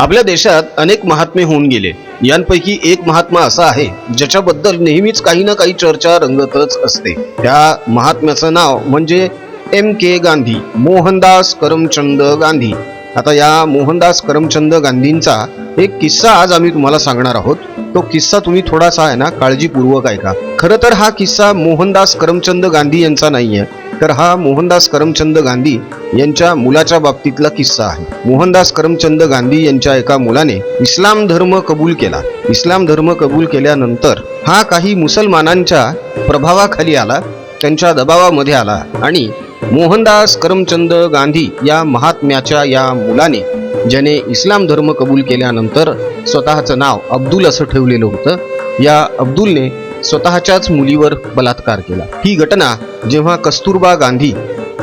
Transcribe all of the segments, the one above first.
आपल्या देशात अनेक महात्मे होऊन गेले. यांपैकी एक महात्मा असा आहे ज्याच्याबद्दल नेहमीच काही ना काही चर्चा रंगतच असते. त्या महात्म्याचं नाव म्हणजे एम के गांधी मोहनदास करमचंद गांधी. आता या मोहनदास करमचंद गांधींचा एक किस्सा आज आम्ही तुम्हाला सांगणार आहोत. तो किस्सा तुम्ही थोडासा आहे ना काळजीपूर्वक ऐका. खरं तर हा किस्सा मोहनदास करमचंद गांधी यांचा नाही आहे तर हा मोहनदास करमचंद गांधी यांच्या मुलाच्या बाबतीतला किस्सा आहे. मोहनदास करमचंद गांधी यांच्या एका मुलाने इस्लाम धर्म कबूल केला. इस्लाम धर्म कबूल केल्यानंतर हा काही मुसलमानांच्या प्रभावाखाली आला त्यांच्या दबावामध्ये आला आणि मोहनदास करमचंद गांधी या महात्म्याच्या या मुलाने ज्याने इस्लाम धर्म कबूल केल्यानंतर स्वतःचं नाव अब्दुल असं ठेवलेलं होतं या अब्दुलने स्वतःच्याच मुलीवर बलात्कार केला. ही घटना जेव्हा कस्तुरबा गांधी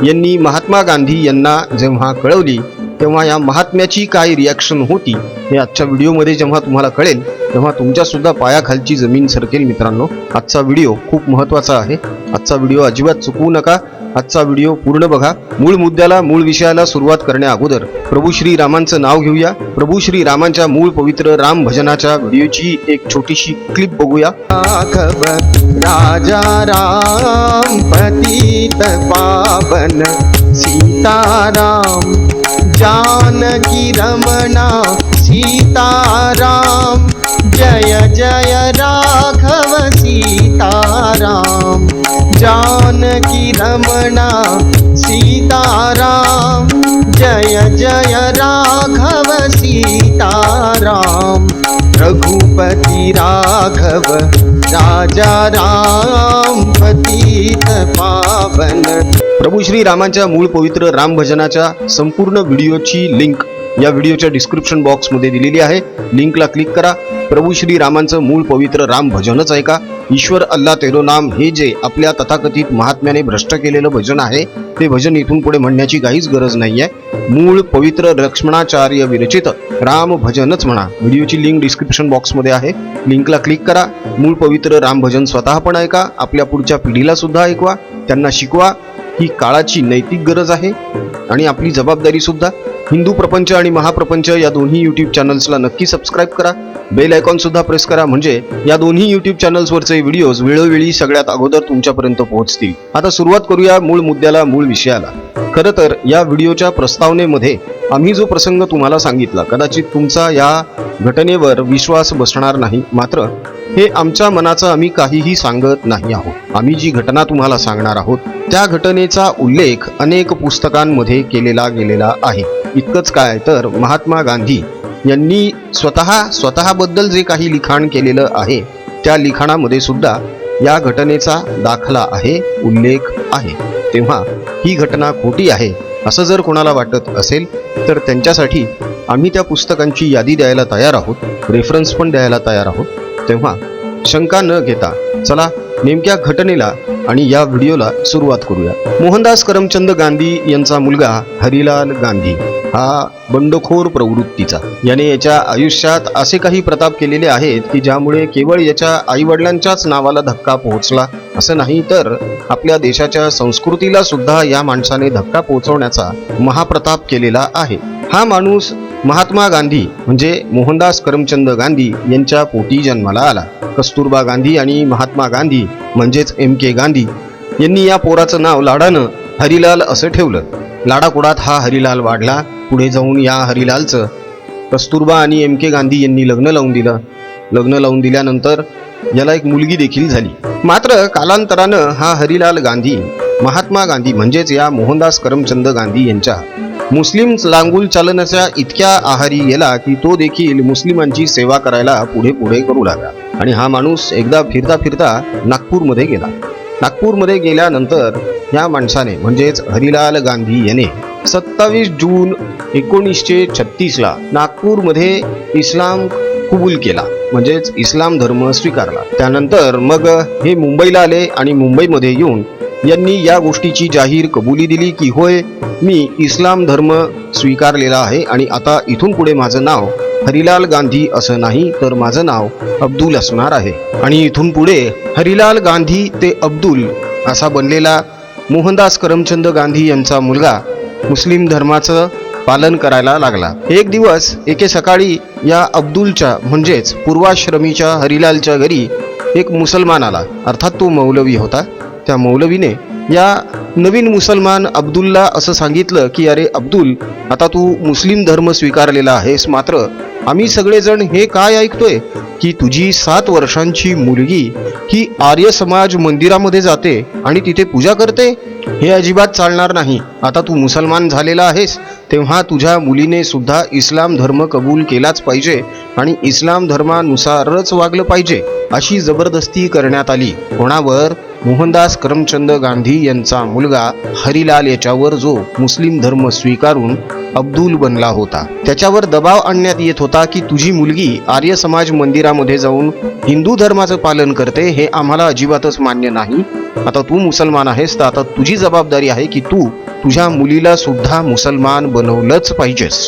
यांनी महात्मा गांधी यांना जेव्हा कळवली तेव्हा या महात्म्याची काय रिॲक्शन होती हे आजच्या व्हिडिओमध्ये जेव्हा तुम्हाला कळेल तेव्हा तुमच्यासुद्धा पायाखालची जमीन सरकेल मित्रांनो. आजचा व्हिडिओ खूप महत्त्वाचा आहे. आजचा व्हिडिओ अजिबात चुकवू नका. आजचा व्हिडिओ पूर्ण बघा. मूळ मुद्द्याला मूळ विषयाला सुरुवात करण्या अगोदर प्रभू श्री रामांचं नाव घेऊया. प्रभू श्री रामांच्या मूळ पवित्र राम भजनाच्या व्हिडिओची एक छोटीशी क्लिप बघूया. राजा राम पतित पावन सीताराम जानकी रमणा सीताराम जय जय राघव सीताराम। जानकी रमणा सीताराम। जय जय राघव सीताराम। रघुपति राघव राजा राम पतित पावन। प्रभू श्री रामांच्या मूळ पवित्र राम भजनाच्या संपूर्ण व्हिडिओची लिंक या व्हिडिओच्या डिस्क्रिप्शन बॉक्समध्ये दिलेली आहे. लिंकला क्लिक करा. प्रभू श्री रामांचं मूळ पवित्र राम भजनच ऐका. ईश्वर अल्ला तेरो नाम हे जे आपल्या तथाकथित महात्म्याने भ्रष्ट केलेलं भजन आहे ते भजन इथून पुढे म्हणण्याची काहीच गरज नाही आहे मूळ पवित्र लक्ष्मणाचार्य विरचित राम भजनच म्हणा. व्हिडिओची लिंक डिस्क्रिप्शन बॉक्समध्ये आहे. लिंकला क्लिक करा. मूळ पवित्र राम भजन स्वतः पण ऐका. आपल्या पुढच्या पिढीला सुद्धा ऐकवा. त्यांना शिकवा. ही काळाची नैतिक गरज आहे. आणि आपली जबाबदारी सुद्धा. हिंदू प्रपंच आणि महाप्रपंच या दोन्ही यूट्यूब चॅनल्सला नक्की सबस्क्राईब करा. बेल आयकॉन सुद्धा प्रेस करा. म्हणजे या दोन्ही यूट्यूब चॅनल्सवरचे व्हिडिओज वेळोवेळी सगळ्यात अगोदर तुमच्यापर्यंत पोहोचतील. आता सुरुवात करूया मूळ मुद्द्याला मूळ विषयाला. खरं तर या व्हिडिओच्या प्रस्तावनेमध्ये आम्ही जो प्रसंग तुम्हाला सांगितला कदाचित तुमचा या घटनेवर विश्वास बसणार नाही. मात्र हे आमच्या मनाचं आम्ही काहीही सांगत नाही आहोत. आम्ही जी घटना तुम्हाला सांगणार आहोत त्या घटनेचा उल्लेख अनेक पुस्तकांमध्ये केलेला गेलेला आहे. इतकंच काय तर महात्मा गांधी यांनी स्वतः स्वतःबद्दल जे काही लिखाण केलेलं आहे त्या लिखाणामध्ये सुद्धा या घटनेचा दाखला आहे उल्लेख आहे. तेव्हा ही घटना खोटी आहे असं जर कोणाला वाटत असेल तर त्यांच्यासाठी आम्ही त्या पुस्तकांची यादी द्यायला तयार आहोत रेफरन्स पण द्यायला तयार आहोत. तेव्हा शंका न घेता चला नेमक्या घटनेला आणि या व्हिडिओला सुरुवात करूया. मोहनदास करमचंद गांधी यांचा मुलगा हरिलाल गांधी हा बंडखोर प्रवृत्तीचा. याने याच्या आयुष्यात असे काही प्रताप केलेले आहेत की ज्यामुळे केवळ याच्या आईवडिलांच्याच नावाला धक्का पोहोचला असं नाही तर आपल्या देशाच्या संस्कृतीला सुद्धा या माणसाने धक्का पोहोचवण्याचा महाप्रताप केलेला आहे. हा माणूस महात्मा गांधी म्हणजे मोहनदास करमचंद गांधी यांच्या पोटी जन्माला आला. कस्तुरबा गांधी आणि महात्मा गांधी म्हणजेच एम के गांधी यांनी या पोराचं नाव लाडानं हरिलाल असं ठेवलं. लाडाकुडात हा हरिलाल वाढला. पुढे जाऊन या हरिलालचं कस्तुरबा आणि एम के गांधी यांनी लग्न लावून दिलं. लग्न लावून दिल्यानंतर याला एक मुलगी देखील झाली. मात्र कालांतरानं हा हरिलाल गांधी महात्मा गांधी म्हणजेच या मोहनदास करमचंद गांधी यांच्या मुस्लिम लांगुल चालण्याच्या इतक्या आहारी गेला की तो देखील मुस्लिमांची सेवा करायला पुढे पुढे करू लागला. आणि हा माणूस एकदा फिरता फिरता नागपूरमध्ये गेला. नागपूरमध्ये गेल्यानंतर या माणसाने म्हणजेच हरिलाल गांधी याने सत्तावीस जून एकोणीसशे छत्तीसला नागपूरमध्ये इस्लाम कबूल केला. म्हणजेच इस्लाम धर्म स्वीकारला. त्यानंतर मग हे मुंबईला आले आणि मुंबईमध्ये येऊन यांनी या गोष्टीची जाहीर कबुली दिली की होय मी इस्लाम धर्म स्वीकारलेला आहे आणि आता इथून पुढे माझं नाव हरिलाल गांधी असं नाही तर माझं नाव अब्दुल असणार आहे. आणि इथून पुढे हरिलाल गांधी ते अब्दुल असा बनलेला मोहनदास करमचंद गांधी यांचा मुलगा मुस्लिम धर्माचं पालन करायला लागला. एक दिवस एके सकाळी या अब्दुलच्या म्हणजेच पूर्वाश्रमीच्या हरिलालच्या घरी एक मुसलमान आला. अर्थात तो मौलवी होता. त्या मौलवीने या नवीन मुसलमान अब्दुलला असं सांगितलं की अरे अब्दुल आता तू मुस्लिम धर्म स्वीकारलेला आहेस मात्र आम्ही सगळेजण हे काय ऐकतोय? की तुझी सात वर्षांची मुलगी ही आर्य समाज मंदिरामध्ये जाते आणि तिथे पूजा करते? हे अजिबात चालणार नाही. आता तू मुसलमान झालेला आहेस तेव्हा तुझ्या मुलीने सुद्धा इस्लाम धर्म कबूल केलाच पाहिजे आणि इस्लाम धर्मानुसारच वागलं पाहिजे अशी जबरदस्ती करण्यात आली. कोणावर? मोहनदास करमचंद गांधी यांचा मुलगा हरिलाल याच्यावर जो मुस्लिम धर्म स्वीकारून अब्दुल बनला होता. त्याच्यावर दबाव आणण्यात येत होता. होता की तुझी मुलगी आर्य समाज मंदिरामध्ये जाऊन हिंदू धर्माचं पालन करते हे आम्हाला अजिबातच मान्य नाही. आता तू मुसलमान आहेस तर आता तुझी जबाबदारी आहे की तू तुझ्या मुलीला सुद्धा मुसलमान बनवलंच पाहिजेस.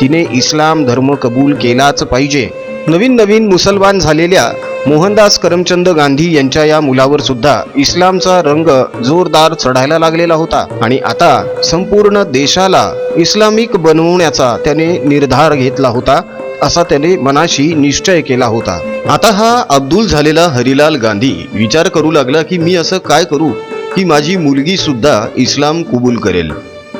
तिने इस्लाम धर्म कबूल केलाच पाहिजे. नवीन नवीन मुसलमान झालेल्या मोहनदास करमचंद गांधी यांच्या या मुलावर सुद्धा इस्लामचा रंग जोरदार चढायला लागलेला होता. आणि आता संपूर्ण देशाला इस्लामिक बनवण्याचा त्याने निर्धार घेतला होता. असा त्याने मनाशी निश्चय केला होता. आता हा अब्दुल झालेला हरिलाल गांधी विचार करू लागला की मी असं काय करू? की माझी मुलगी सुद्धा इस्लाम कबूल करेल.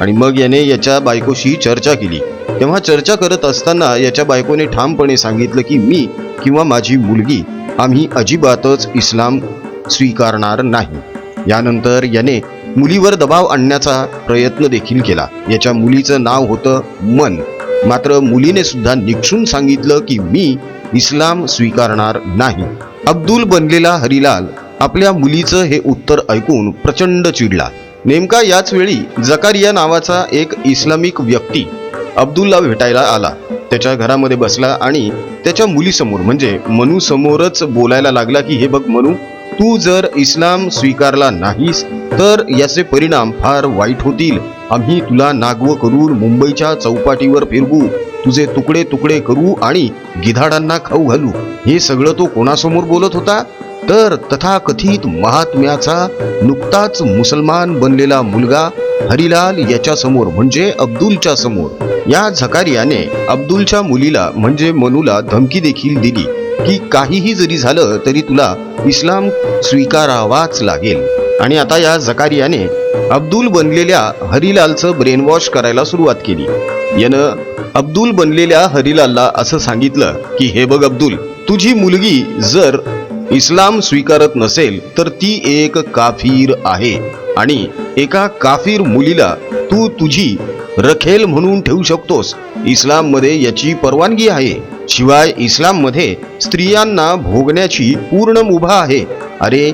आणि मग याने याच्या बायकोशी चर्चा केली. तेव्हा चर्चा करत असताना याच्या बायकोने ठामपणे सांगितलं की मी किंवा माझी मुलगी आम्ही अजिबातच इस्लाम स्वीकारणार नाही. यानंतर याने मुलीवर दबाव आणण्याचा प्रयत्न देखील केला. याच्या मुलीचं नाव होतं मन. मात्र मुलीने सुद्धा निक्षून सांगितलं की मी इस्लाम स्वीकारणार नाही. अब्दुल बनलेला हरिलाल आपल्या मुलीचं हे उत्तर ऐकून प्रचंड चिडला. नेमका याच वेळी जकारिया नावाचा एक इस्लामिक व्यक्ती अब्दुलला भेटायला आला. त्याच्या घरामध्ये बसला आणि त्याच्या मुलीसमोर म्हणजे मनू समोरच बोलायला लागला की हे बघ मनू तू जर इस्लाम स्वीकारला नाहीस तर याचे परिणाम फार वाईट होतील. आम्ही तुला नागवं करून मुंबईच्या चौपाटीवर फिरवू. तुझे तुकडे तुकडे करू आणि गिधाडांना खाऊ घालू. हे सगळं तो कोणासमोर बोलत होता? तर तथाकथित महात्म्याचा नुकताच मुसलमान बनलेला मुलगा हरिलाल याच्या समोर म्हणजे अब्दुलच्या समोर. या झकारियाने अब्दुलच्या मुलीला म्हणजे मनूला धमकी देखील दिली. की काहीही जरी झालं तरी तुला इस्लाम स्वीकारावाच लागेल. आणि आता या झकारियाने अब्दुल बनलेल्या हरिलालचं ब्रेनवॉश करायला सुरुवात केली. यानं अब्दुल बनलेल्या हरिलालला असं सांगितलं की हे बघ अब्दुल तुझी मुलगी जर इस्लाम स्वीकारत नसेल तर ती एक काफीर आहे. आणि एका काफीर मुलीला तू तुझी रखेल म्हणून ठेवू शकतोस. इस्लाममध्ये याची परवानगी आहे. शिवाय इस्लाममध्ये स्त्रियांना भोगण्याची पूर्ण मुभा आहे. अरे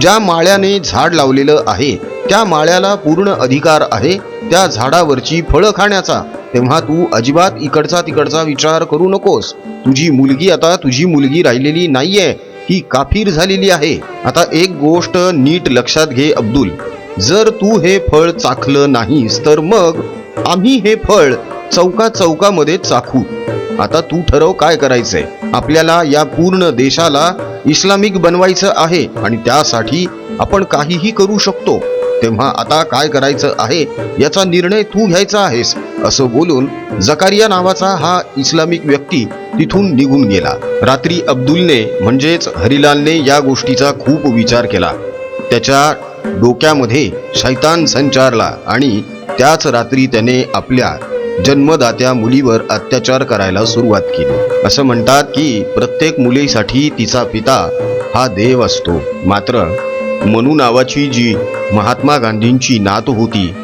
ज्या माळ्याने झाड लावलेलं आहे त्या माळ्याला पूर्ण अधिकार आहे त्या झाडावरची फळं खाण्याचा. तेव्हा तू अजिबात इकडचा तिकडचा विचार करू नकोस. तुझी मुलगी आता तुझी मुलगी राहिलेली नाहीये ही काफीर झालेली आहे. आता एक गोष्ट नीट लक्षात घे अब्दुल. जर तू हे फळ चाखलं नाहीस तर मग आम्ही हे फळ चौका चौकामध्ये चाखू. आता तू ठरव काय करायचंय. आपल्याला या पूर्ण देशाला इस्लामिक बनवायचं आहे आणि त्यासाठी आपण काहीही करू शकतो. तेव्हा आता काय करायचं आहे याचा निर्णय तू घ्यायचा आहेस असं बोलून जकारिया नावाचा हा इस्लामिक व्यक्ती तिथून निघून गेला. रात्री अब्दुलने म्हणजेच हरिलालने या गोष्टीचा खूप विचार केला. त्याच्या डोक्यामध्ये शैतान संचारला आणि त्याच रात्री त्याने आपल्या जन्मदात्या मुलीवर अत्याचार करायला सुरुवात केली. असं म्हणतात की प्रत्येक मुलीसाठी तिचा पिता हा देव असतो. मात्र मनू नावाची जी महात्मा गांधींची नात होती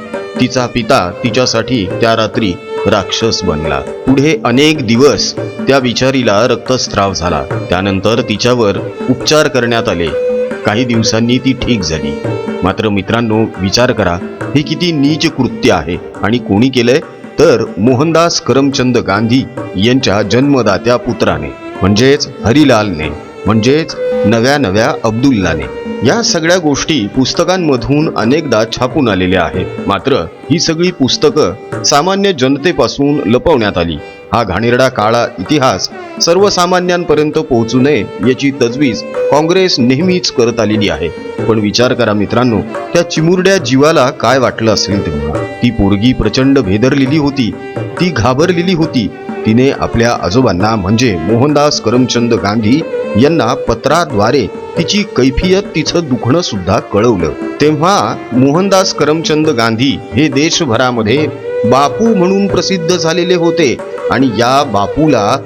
तिचा पिता तिच्यासाठी त्या रात्री राक्षस बनला. पुढे अनेक दिवस त्या बिचारीला रक्तस्राव झाला. त्यानंतर तिच्यावर उपचार करण्यात आले. काही दिवसांनी ती ठीक झाली. मात्र मित्रांनो विचार करा हे किती नीच कृत्य आहे आणि कोणी केलंय? तर मोहनदास करमचंद गांधी यांच्या जन्मदात्या पुत्राने म्हणजेच हरिलालने म्हणजेच नव्या नव्या अब्दुल्लाने. या सगळ्या गोष्टी पुस्तकांमधून अनेकदा छापून आलेल्या आहेत. मात्र ही सगळी पुस्तकं सामान्य जनतेपासून लपवण्यात आली. हा घाणेरडा काळा इतिहास सर्वसामान्यांपर्यंत पोहोचू नये याची तजवीज काँग्रेस नेहमीच करत आलेली आहे. पण विचार करा मित्रांनो त्या चिमुरड्या जीवाला काय वाटलं असेल तेव्हा ती पोरगी प्रचंड भेदरलेली होती ती घाबरलेली होती. तिने आपल्या आजोबांना म्हणजे मोहनदास करमचंद गांधी यांना पत्राद्वारे तिची कैफियत तिचं दुखणं सुद्धा कळवलं. तेव्हा मोहनदास करमचंद गांधी हे देशभरामध्ये बापू म्हणून प्रसिद्ध झालेले होते आणि या बापूला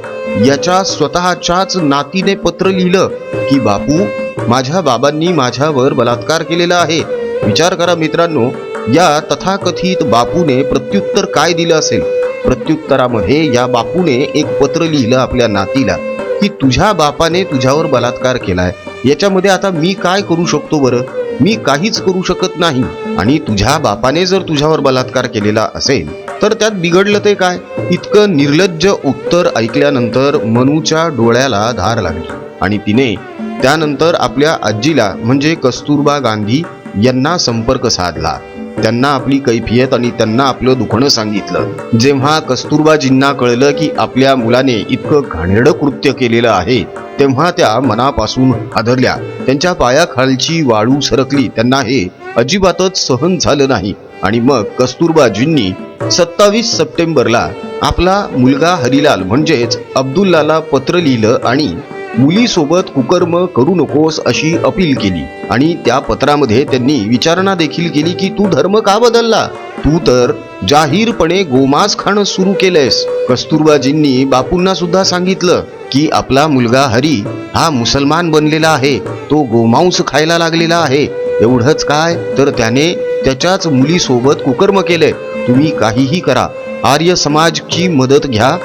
याच्या स्वतःच्याच नातीने पत्र लिहिलं की बापू माझ्या बाबांनी माझ्यावर बलात्कार केलेला आहे. विचार करा मित्रांनो या तथाकथित बापूने प्रत्युत्तर काय दिलं असेल? प्रत्युत्तरामध्ये या बापूने एक पत्र लिहिलं आपल्या नातीला की तुझ्या बापाने तुझ्यावर बलात्कार केलाय. याच्यामध्ये आता मी काय करू शकतो बरं? मी काहीच करू शकत नाही. आणि तुझ्या बापाने जर तुझ्यावर बलात्कार केलेला असेल तर त्यात बिघडलं ते काय? इतकं निर्लज्ज उत्तर ऐकल्यानंतर मनूच्या डोळ्याला धार लागली. आणि तिने त्यानंतर आपल्या आजीला म्हणजे कस्तुरबा गांधी यांना संपर्क साधला. त्यांना आपली कैफियत आणि त्यांना आपलं दुखणं सांगितलं. जेव्हा कस्तुरबाजींना कळलं की आपल्या मुलाने इतकं घाणेरडं कृत्य केलेलं आहे तेव्हा त्या मनापासून हादरल्या. त्यांच्या पायाखालची वाळू सरकली. त्यांना हे अजिबातच सहन झालं नाही. आणि मग कस्तुरबाजींनी सत्तावीस सप्टेंबरला आपला मुलगा हरिलाल म्हणजेच अब्दुल्लाला पत्र लिहिलं आणि मुलीसोबत कुकर्म करू नकोस अशी अपील केली. आणि त्या पत्रामध्ये त्यांनी विचारणा देखील केली की तू धर्म का बदलला? तू तर जाहीरपणे गोमांस खाणं सुरू केलंयस. कस्तुरबाजींनी बापूंना सुद्धा सांगितलं की आपला मुलगा हरी हा मुसलमान बनलेला आहे. तो गोमांस खायला लागलेला आहे. एवढंच काय? तर त्याने त्याच्याच मुलीसोबत कुकर्म केलंय. तुम्ही काहीही करा. आर्य समाजची मदत घ्या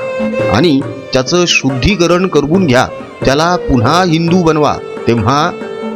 आणि त्याचं शुद्धीकरण करून घ्या. त्याला पुन्हा हिंदू बनवा. तेव्हा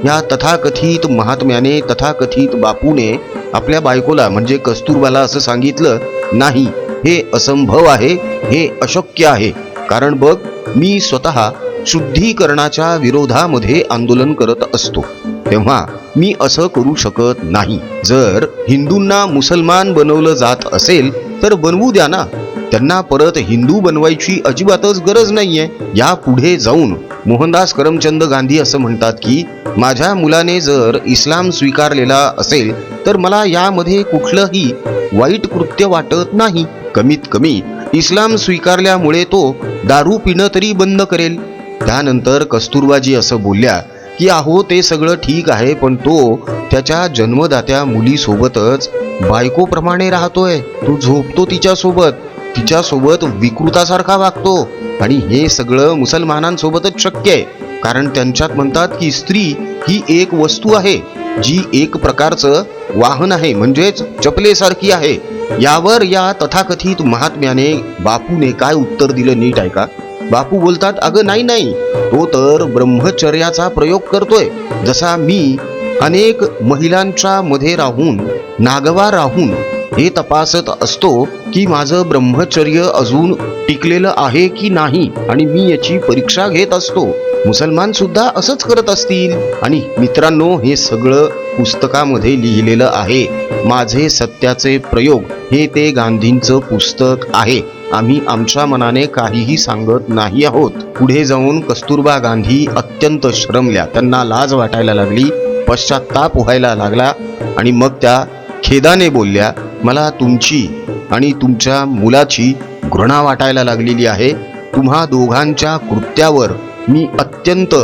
या तथाकथित महात्म्याने तथाकथित बापूने आपल्या बायकोला म्हणजे कस्तुरबाला असं सांगितलं नाही हे असंभव आहे हे अशक्य आहे. कारण बघ मी स्वतः शुद्धीकरणाच्या विरोधामध्ये आंदोलन करत असतो. तेव्हा मी असं करू शकत नाही. जर हिंदूंना मुसलमान बनवलं जात असेल तर बनवू द्या ना. त्यांना परत हिंदू बनवायची अजिबातच गरज नाहीये. या पुढे जाऊन मोहनदास करमचंद गांधी असं म्हणतात की माझ्या मुलाने जर इस्लाम स्वीकारलेला असेल तर मला यामध्ये कुठलंही वाईट कृत्य वाटत नाही. कमीत कमी इस्लाम स्वीकारल्यामुळे तो दारू पिणं तरी बंद करेल. त्यानंतर कस्तुरबाजी असं बोलल्या की अहो ते सगळं ठीक आहे पण तो त्याच्या जन्मदात्या मुलीसोबतच बायकोप्रमाणे राहतोय. तू झोपतो तिच्यासोबत. तिच्यासोबत विकृतासारखा वागतो. आणि हे सगळं मुसलमानांसोबतच शक्य आहे. कारण त्यांच्यात म्हणतात की स्त्री ही एक वस्तू आहे जी एक प्रकारचं वाहन आहे म्हणजेच चपलेसारखी आहे. यावर या तथाकथित महात्म्याने बापूने काय उत्तर दिलं नीट आहे का बापू बोलतात अगं नाही नाही. तो तर ब्रह्मचर्याचा प्रयोग करतोय. जसा मी अनेक महिलांच्या मध्ये राहून नागवा राहून हे तपासत असतो की माझं ब्रह्मचर्य अजून टिकलेलं आहे की नाही आणि मी याची परीक्षा घेत असतो. मुसलमान सुद्धा असंच करत असतील. आणि मित्रांनो हे सगळं पुस्तकामध्ये लिहिलेलं आहे. माझे सत्याचे प्रयोग हे ते गांधींचं पुस्तक आहे. आम्ही आमच्या मनाने काहीही सांगत नाही आहोत. पुढे जाऊन कस्तुरबा गांधी अत्यंत श्रमल्या. त्यांना लाज वाटायला लागली. पश्चाताप व्हायला लागला आणि मग त्या खेदाने बोलल्या मला तुमची आणि तुमच्या मुलाची घृणा वाटायला लागलेली आहे. तुम्हा दोघांच्या कृत्यावर मी अत्यंत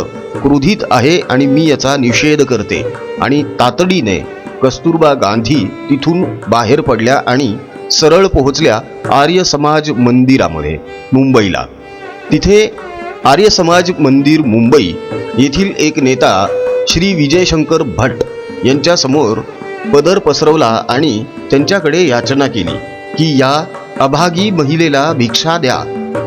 क्रोधित आहे आणि मी याचा निषेध करते. आणि तातडीने कस्तुरबा गांधी तिथून बाहेर पडल्या आणि सरळ पोहोचल्या आर्य समाज मंदिरामध्ये मुंबईला. तिथे आर्य समाज मंदिर मुंबई येथील एक नेता श्री विजयशंकर भट यांच्यासमोर पदर पसरवला आणि त्यांच्याकडे याचना केली की या अभागी महिलेला भिक्षा द्या.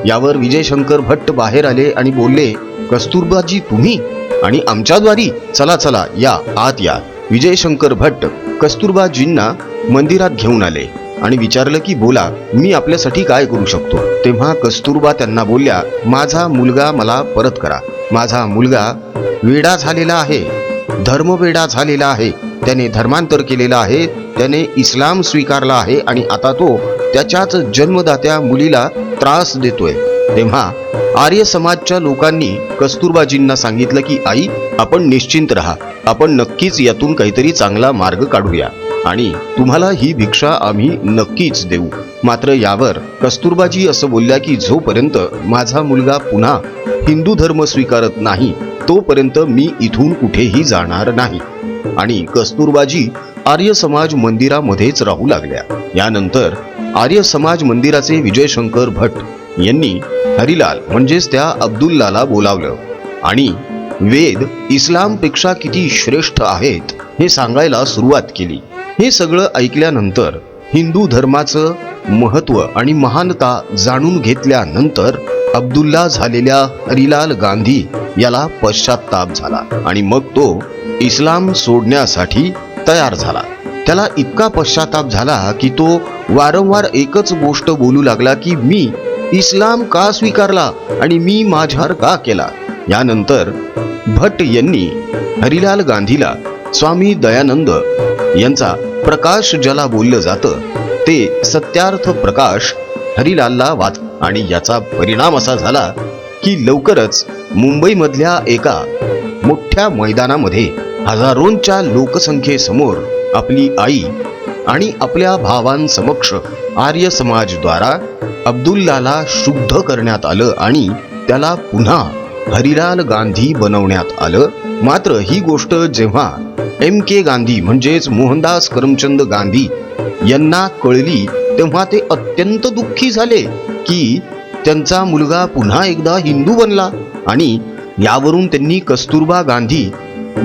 यावर विजयशंकर भट्ट बाहेर आले आणि बोलले कस्तुरबाजी तुम्ही आणि आमच्याद्वारी चला चला या आत या. विजयशंकर भट्ट कस्तुरबाजींना मंदिरात घेऊन आले आणि विचारलं की बोला मी आपल्यासाठी काय करू शकतो? तेव्हा कस्तुरबा त्यांना बोलल्या माझा मुलगा मला परत करा. माझा मुलगा वेडा झालेला आहे. धर्मवेडा झालेला आहे. त्याने धर्मांतर केलेलं आहे. त्याने इस्लाम स्वीकारला आहे आणि आता तो त्याच्याच जन्मदात्या मुलीला त्रास देतोय. तेव्हा आर्य समाजच्या लोकांनी कस्तुरबाजींना सांगितलं की आई आपण निश्चिंत राहा. आपण नक्कीच यातून काहीतरी चांगला मार्ग काढूया. आणि तुम्हाला ही भिक्षा आम्ही नक्कीच देऊ. मात्र यावर कस्तुरबाजी असं बोलल्या की जोपर्यंत माझा मुलगा पुन्हा हिंदू धर्म स्वीकारत नाही तोपर्यंत मी इथून कुठेही जाणार नाही. आणि कस्तुरबाजी आर्य समाज मंदिरामध्येच राहू लागल्या. यानंतर आर्य समाज मंदिराचे विजयशंकर भट यांनी हरिलाल म्हणजेच त्या अब्दुल्लाला बोलावलं. आणि वेद इस्लामपेक्षा किती श्रेष्ठ आहेत हे सांगायला सुरुवात केली. हे सगळं ऐकल्यानंतर हिंदू धर्माचं महत्त्व आणि महानता जाणून घेतल्यानंतर अब्दुल्ला झालेल्या हरिलाल गांधी याला पश्चाताप झाला आणि मग तो इस्लाम सोडण्यासाठी तयार झाला. त्याला इतका पश्चाताप झाला की तो वारंवार एकच गोष्ट बोलू लागला की मी इस्लाम का स्वीकारला आणि मी माझ्यावर का केला? यानंतर भट यांनी हरिलाल गांधीला स्वामी दयानंद यांचा प्रकाश ज्याला बोललं जातं ते सत्यार्थ प्रकाश हरिलालला वाच आणि याचा परिणाम असा झाला की लवकरच मुंबईमधल्या एका मोठ्या मैदानामध्ये हजारोंच्या लोकसंख्येसमोर आपली आई आणि आपल्या भावांसमक्ष आर्य समाजद्वारा अब्दुल्लाला शुद्ध करण्यात आलं आणि त्याला पुन्हा हरिलाल गांधी बनवण्यात आलं. मात्र ही गोष्ट जेव्हा एम के गांधी म्हणजेच मोहनदास करमचंद गांधी यांना कळली तेव्हा ते अत्यंत दुःखी झाले की त्यांचा मुलगा पुन्हा एकदा हिंदू बनला. आणि यावरून त्यांनी कस्तुरबा गांधी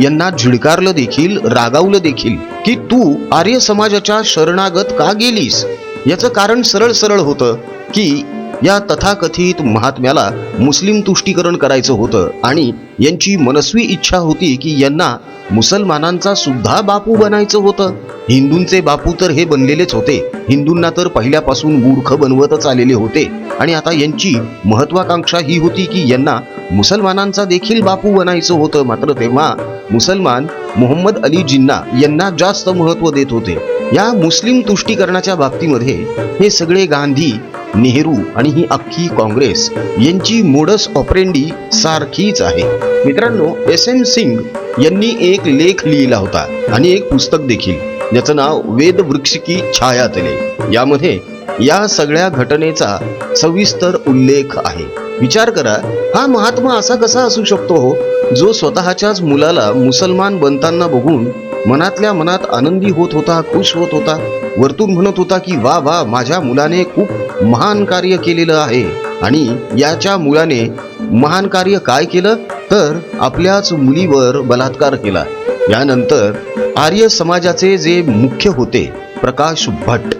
यांना झिडकारलं देखील रागावलं देखील की तू आर्य समाजाच्या शरणागत का गेलीस? याचं कारण सरळ सरळ होतं की या तथाकथित महात्म्याला मुस्लिम तुष्टीकरण करायचं होतं आणि यांची मनस्वी इच्छा होती की यांना मुसलमानांचा सुद्धा बापू बनायचं होतं. हिंदूंचे बापू तर हे बनलेलेच होते. हिंदूंना तर पहिल्यापासून मूर्ख बनवतच आलेले होते. आणि आता यांची महत्वाकांक्षा ही होती की यांना मुसलमानांचा देखील बापू बनायचं होतं. मात्र तेव्हा मुसलमान मोहम्मद अली जिन्ना यांना जास्त महत्त्व देत होते. या मुस्लिम तुष्टीकरणाच्या बाबतीमध्ये हे सगळे गांधी नेहरू आणि ही अख्खी काँग्रेस यांची मोडस ऑपरेंडी सारखीच आहे. मित्रांनो एस एन सिंग यांनी एक लेख लिहिला होता आणि एक पुस्तक देखील. ज्याचं नाव वेद वृक्ष की छाया तले यामध्ये या सगळ्या घटनेचा सविस्तर उल्लेख आहे. विचार करा हा महात्मा असा कसा असू शकतो हो जो स्वतःच्याच मुलाला मुसलमान बनताना बघून मनातल्या मनात आनंदी होत होता खुश होत होता. वरतून म्हणत होता की वा वा माझ्या मुलाने खूप महान कार्य केलेलं आहे आणि याच्या मुलाने महान कार्य काय केलं? तर आपल्याच मुलीवर बलात्कार केला. यानंतर आर्य समाजाचे जे मुख्य होते प्रकाश भट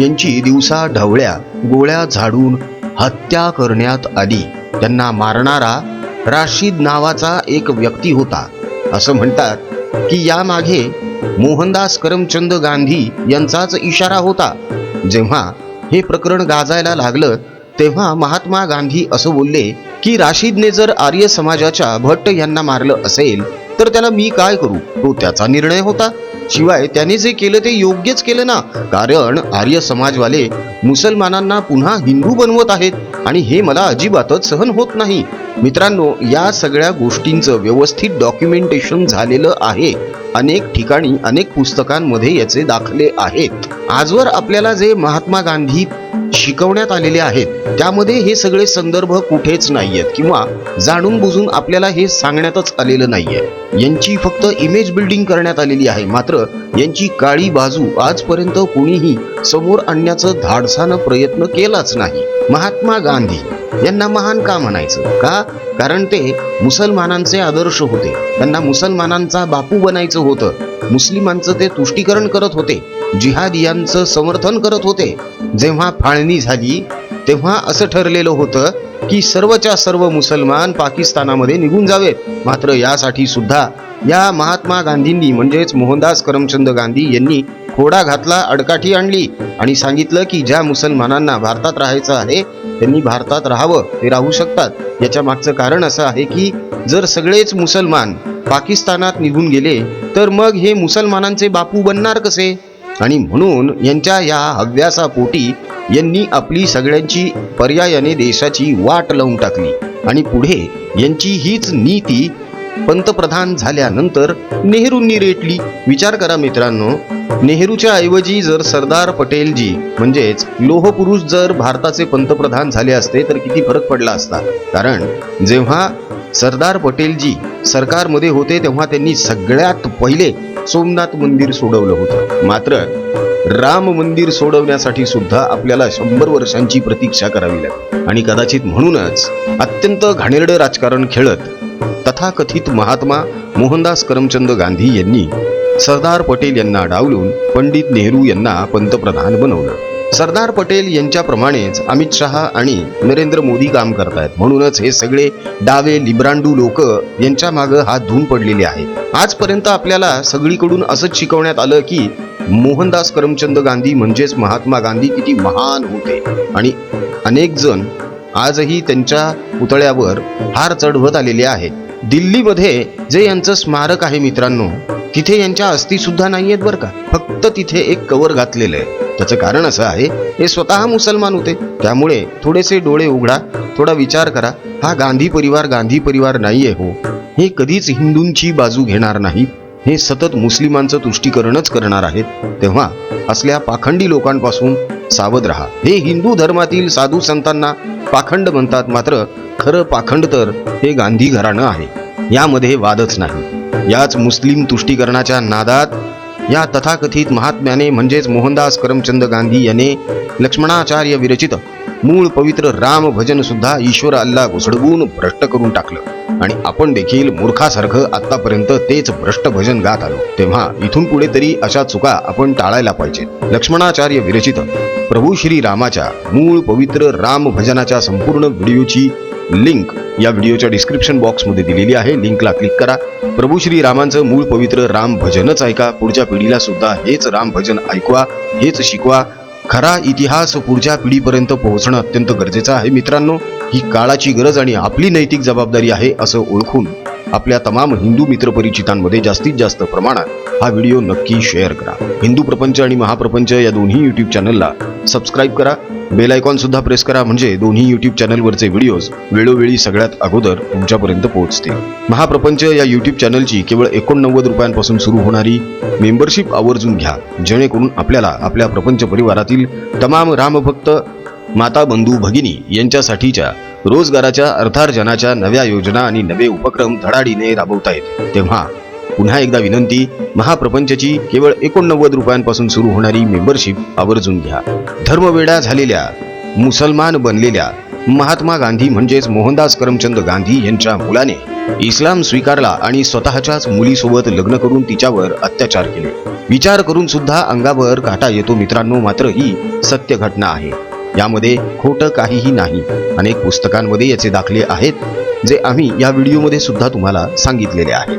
यांची दिवसा ढवळ्या गोळ्या झाडून हत्या करण्यात आली. त्यांना मारणारा राशीद नावाचा एक व्यक्ती होता. असं म्हणतात की यामागे मोहनदास करमचंद गांधी यांचाच इशारा होता. जेव्हा हे प्रकरण गाजायला लागलं तेव्हा महात्मा गांधी असं बोलले की राशीदने जर आर्य समाजाच्या भट्ट यांना मारलं असेल तर त्याला मी काय करू? तो त्याचा निर्णय होता. शिवाय त्याने जे केलं ते योग्यच केलं ना. कारण आर्य समाजवाले मुसलमानांना पुन्हा हिंदू बनवत आहेत. आणि हे मला अजिबातच सहन होत नाही. मित्रांनो या सगळ्या गोष्टींचं व्यवस्थित डॉक्युमेंटेशन झालेलं आहे. अनेक ठिकाणी अनेक पुस्तकांमध्ये याचे दाखले आहेत. आजवर आपल्याला जे महात्मा गांधी शिकवण्यात आलेले आहेत. त्यामध्ये हे सगळे संदर्भ कुठेच नाहीयेत किंवा जाणून बुजून आपल्याला हे सांगण्यातच आलेलं नाहीये. यांची फक्त इमेज बिल्डिंग करण्यात आलेली आहे. मात्र यांची काळी बाजू आजपर्यंत कोणीही समोर आणण्याचं धाडसानं प्रयत्न केलाच नाही. महात्मा गांधी यांना महान का म्हणायचं? का? कारण ते मुसलमानांचे आदर्श होते. त्यांना मुसलमानांचा बापू बनायचं होतं. मुस्लिमांचं ते तुष्टीकरण करत होते. जिहादियांचं समर्थन करत होते. जेव्हा फाळणी झाली तेव्हा असं ठरलेलं होतं की सर्वच्या सर्व मुसलमान पाकिस्तानामध्ये निघून जावेत. मात्र यासाठी सुद्धा या महात्मा गांधींनी म्हणजेच मोहनदास करमचंद गांधी यांनी खोडा घातला अडकाठी आणली आणि सांगितलं की ज्या मुसलमानांना भारतात राहायचं आहे त्यांनी भारतात राहावं ते राहू शकतात. याच्या मागचं कारण असं आहे की जर सगळेच मुसलमान पाकिस्तानात निघून गेले तर मग हे मुसलमानांचे बापू बनणार कसे? आणि म्हणून यांच्या या हव्यासापोटी यांनी आपली सगळ्यांची पर्यायाने देशाची वाट लावून टाकली. आणि पुढे यांची हीच नीती पंतप्रधान झाल्यानंतर नेहरूंनी रेटली. विचार करा मित्रांनो नेहरूच्या ऐवजी जर सरदार पटेलजी म्हणजेच लोहपुरुष जर भारताचे पंतप्रधान झाले असते तर किती फरक पडला असता. कारण जेव्हा सरदार पटेलजी सरकारमध्ये होते तेव्हा त्यांनी सगळ्यात पहिले सोमनाथ मंदिर सोडवलं होतं. मात्र राम मंदिर सोडवण्यासाठी सुद्धा आपल्याला शंभर वर्षांची प्रतीक्षा करावी लागली. आणि कदाचित म्हणूनच अत्यंत घाणेरडं राजकारण खेळत तथाकथित महात्मा मोहनदास करमचंद गांधी यांनी सरदार पटेल यांना डावलून पंडित नेहरू यांना पंतप्रधान बनवलं. सरदार पटेल यांच्याप्रमाणेच अमित शहा आणि नरेंद्र मोदी काम करतायत. म्हणूनच हे सगळे डावे लिब्रांडू लोक यांच्या मागं हात धुवून पडलेले आहेत. आजपर्यंत आपल्याला सगळीकडून असंच शिकवण्यात आलं की मोहनदास करमचंद गांधी म्हणजेच महात्मा गांधी किती महान होते. आणि अनेक जण आजही त्यांच्या पुतळ्यावर हार चढवत आलेले आहेत दिल्लीमध्ये जे यांचं स्मारक आहे मित्रांनो तिथे यांच्या अस्थी सुद्धा नाहीयेत बरं का. फक्त तिथे एक कवर घातलेलं आहे. त्याचं कारण असं आहे हे स्वतः मुसलमान होते. त्यामुळे थोडेसे डोळे उघडा थोडा विचार करा. हा गांधी परिवार गांधी परिवार नाहीये हो. हे कधीच हिंदूंची बाजू घेणार नाही. हे सतत मुस्लिमांचं तुष्टीकरणच करणार आहेत. तेव्हा असल्या पाखंडी लोकांपासून सावध राहा. हे हिंदू धर्मातील साधू संतांना पाखंड म्हणतात मात्र खरं पाखंड तर हे गांधी घराणं आहे. यामध्ये वादच नाही. याच मुस्लिम तुष्टीकरणाच्या नादात या तथाकथित महात्म्याने म्हणजेच मोहनदास करमचंद गांधी याने लक्ष्मणाचार्य विरचित मूळ पवित्र राम भजन सुद्धा ईश्वर अल्ला घुसडवून भ्रष्ट करून टाकलं. आणि आपण देखील मूर्खासारखं आतापर्यंत तेच भ्रष्ट भजन गात आलो. तेव्हा इथून पुढे तरी अशा चुका आपण टाळायला पाहिजे लक्ष्मणाचार्य विरचित. प्रभू श्री रामाच्या मूळ पवित्र राम भजनाच्या संपूर्ण व्हिडिओची लिंक या व्हिडिओच्या डिस्क्रिप्शन बॉक्समध्ये दिलेली आहे. लिंकला क्लिक करा. प्रभू श्री रामांचं मूळ पवित्र राम भजनच ऐका. पुढच्या पिढीला सुद्धा हेच राम भजन ऐकवा हेच शिकवा. खरा इतिहास पुढच्या पिढीपर्यंत पोहोचणं अत्यंत गरजेचं आहे मित्रांनो. ही काळाची गरज आणि आपली नैतिक जबाबदारी आहे असं ओळखून आपल्या तमाम हिंदू मित्रपरिचितांमध्ये जास्तीत जास्त प्रमाणात हा व्हिडिओ नक्की शेअर करा. हिंदू प्रपंच आणि महाप्रपंच या दोन्ही यूट्यूब चॅनलला सबस्क्राईब करा. बेल आयकॉन सुद्धा प्रेस करा म्हणजे दोन्ही यूट्यूब चॅनलवरचे व्हिडिओज वेळोवेळी सगळ्यात अगोदर तुमच्यापर्यंत पोहोचतील. महाप्रपंच या यूट्यूब चॅनलची केवळ एकोणनव्वद रुपयांपासून सुरू होणारी मेंबरशिप आवर्जून घ्या. जेणेकरून आपल्याला आपल्या प्रपंच परिवारातील तमाम रामभक्त माता बंधू भगिनी यांच्यासाठीच्या रोजगाराच्या अर्थार्जनाच्या नव्या योजना आणि नवे उपक्रम धडाडीने राबवता तेव्हा पुन्हा एकदा विनंती महाप्रपंचची केवळ एकोणनव्वद रुपयांपासून सुरू होणारी मेंबरशिप आवर्जून घ्या. धर्मवेडा झालेल्या मुसलमान बनलेल्या महात्मा गांधी म्हणजेच मोहनदास करमचंद गांधी यांच्या मुलाने इस्लाम स्वीकारला आणि स्वतःच्याच मुलीसोबत लग्न करून तिच्यावर अत्याचार केले. विचार करून सुद्धा अंगावर काटा येतो मित्रांनो मात्र ही सत्य घटना आहे. यामध्ये खोटं काहीही नाही. अनेक पुस्तकांमध्ये याचे दाखले आहेत जे आम्ही या व्हिडिओमध्ये सुद्धा तुम्हाला सांगितलेले आहेत.